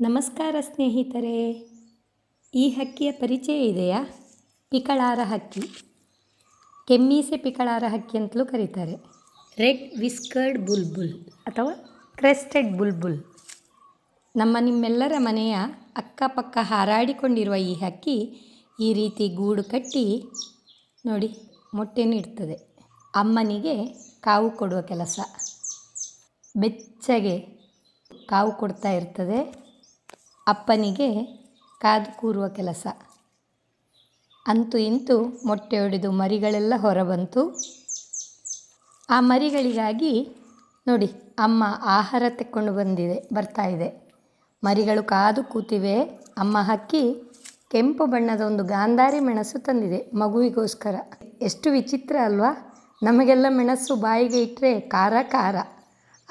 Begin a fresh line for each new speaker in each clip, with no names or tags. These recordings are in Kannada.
ನಮಸ್ಕಾರ ಸ್ನೇಹಿತರೆ. ಈ ಹಕ್ಕಿಯ ಪರಿಚಯ ಇದೆಯಾ? ಪಿಕಳಾರ ಹಕ್ಕಿ. ಕೆಮ್ಮೀಸೆ ಪಿಕಳಾರ ಹಕ್ಕಿ ಅಂತಲೂ ಕರೀತಾರೆ. ರೆಡ್ ವಿಸ್ಕರ್ಡ್ ಬುಲ್ಬುಲ್ ಅಥವಾ ಕ್ರೆಸ್ಟೆಡ್ ಬುಲ್ಬುಲ್. ನಮ್ಮ ನಿಮ್ಮೆಲ್ಲರ ಮನೆಯ ಅಕ್ಕಪಕ್ಕ ಹಾರಾಡಿಕೊಂಡಿರುವ ಈ ಹಕ್ಕಿ ಈ ರೀತಿ ಗೂಡು ಕಟ್ಟಿ ನೋಡಿ ಮೊಟ್ಟೆ ನೀಡ್ತದೆ ಅಮ್ಮನಿಗೆ ಕಾವು ಕೊಡುವ ಕೆಲಸ. ಬೆಚ್ಚಗೆ ಕಾವು ಕೊಡ್ತಾ ಇರ್ತದೆ. ಅಪ್ಪನಿಗೆ ಕಾದು ಕೂರುವ ಕೆಲಸ. ಅಂತೂ ಇಂತೂ ಮೊಟ್ಟೆ ಹೊಡೆದು ಮರಿಗಳೆಲ್ಲ ಹೊರಬಂತು. ಆ ಮರಿಗಳಿಗಾಗಿ ನೋಡಿ, ಅಮ್ಮ ಆಹಾರ ತೆಕ್ಕೊಂಡು ಬಂದಿದೆ, ಬರ್ತಾ ಇದೆ. ಮರಿಗಳು ಕಾದು ಕೂತಿವೆ. ಅಮ್ಮ ಹಕ್ಕಿ ಕೆಂಪು ಬಣ್ಣದ ಒಂದು ಗಾಂಧಾರಿ ಮೆಣಸು ತಂದಿದೆ ಮಗುವಿಗೋಸ್ಕರ. ಎಷ್ಟು ವಿಚಿತ್ರ ಅಲ್ವಾ? ನಮಗೆಲ್ಲ ಮೆಣಸು ಬಾಯಿಗೆ ಇಟ್ಟರೆ ಖಾರ ಖಾರ.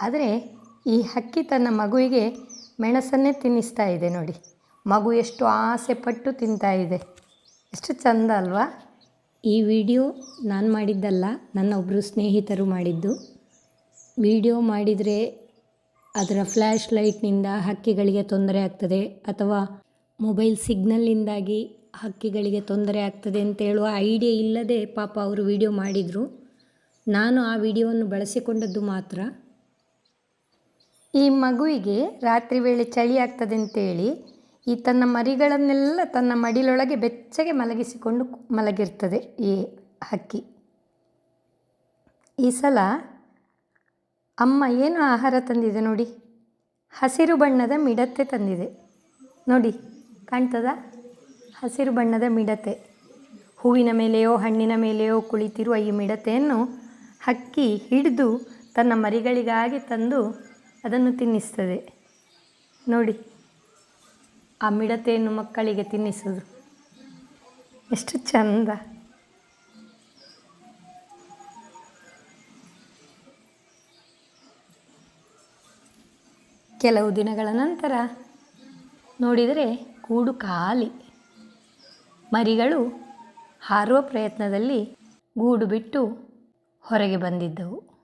ಆದರೆ ಈ ಹಕ್ಕಿ ತನ್ನ ಮಗುವಿಗೆ ಮೆಣಸನ್ನೇ ತಿನ್ನಿಸ್ತಾ ಇದೆ ನೋಡಿ. ಮಗು ಎಷ್ಟು ಆಸೆ ಪಟ್ಟು ತಿಂತಾ ಇದೆ. ಎಷ್ಟು ಚಂದ ಅಲ್ವಾ? ಈ ವಿಡಿಯೋ ನಾನು ಮಾಡಿದ್ದಲ್ಲ, ನನ್ನ ಒಬ್ಬರು ಸ್ನೇಹಿತರು ಮಾಡಿದ್ದು. ವಿಡಿಯೋ ಮಾಡಿದರೆ ಅದರ ಫ್ಲ್ಯಾಶ್ ಲೈಟ್ನಿಂದ ಹಕ್ಕಿಗಳಿಗೆ ತೊಂದರೆ ಆಗ್ತದೆ ಅಥವಾ ಮೊಬೈಲ್ ಸಿಗ್ನಲ್ನಿಂದಾಗಿ ಹಕ್ಕಿಗಳಿಗೆ ತೊಂದರೆ ಆಗ್ತದೆ ಅಂತ ಹೇಳುವ ಐಡಿಯಾ ಇಲ್ಲದೆ ಪಾಪ ಅವರು ವಿಡಿಯೋ ಮಾಡಿದರು. ನಾನು ಆ ವಿಡಿಯೋವನ್ನು ಬಳಸಿಕೊಂಡದ್ದು ಮಾತ್ರ. ಈ ಮಗುವಿಗೆ ರಾತ್ರಿ ವೇಳೆ ಚಳಿ ಆಗ್ತದೆ ಅಂತೇಳಿ ಈ ತನ್ನ ಮರಿಗಳನ್ನೆಲ್ಲ ತನ್ನ ಮಡಿಲೊಳಗೆ ಬೆಚ್ಚಗೆ ಮಲಗಿಸಿಕೊಂಡು ಮಲಗಿರ್ತದೆ ಈ ಹಕ್ಕಿ. ಈ ಸಲ ಅಮ್ಮ ಏನು ಆಹಾರ ತಂದಿದೆ ನೋಡಿ? ಹಸಿರು ಬಣ್ಣದ ಮಿಡತೆ ತಂದಿದೆ. ನೋಡಿ, ಕಾಣ್ತದ? ಹಸಿರು ಬಣ್ಣದ ಮಿಡತೆ. ಹೂವಿನ ಮೇಲೆಯೋ, ಹಣ್ಣಿನ ಮೇಲೆಯೋ ಕುಳಿತಿರುವ ಈ ಮಿಡತೆಯನ್ನು ಹಕ್ಕಿ ಹಿಡಿದು ತನ್ನ ಮರಿಗಳಿಗಾಗಿ ತಂದು ಅದನ್ನು ತಿನ್ನಿಸ್ತದೆ. ನೋಡಿ, ಆ ಮಿಡತೆಯನ್ನು ಮಕ್ಕಳಿಗೆ ತಿನ್ನಿಸೋದು. ಎಷ್ಟು ಚಂದ. ಕೆಲವು ದಿನಗಳ ನಂತರ ನೋಡಿದರೆ ಕೂಡು ಖಾಲಿ. ಮರಿಗಳು ಹಾರುವ ಪ್ರಯತ್ನದಲ್ಲಿ ಗೂಡು ಬಿಟ್ಟು ಹೊರಗೆ ಬಂದಿದ್ದವು.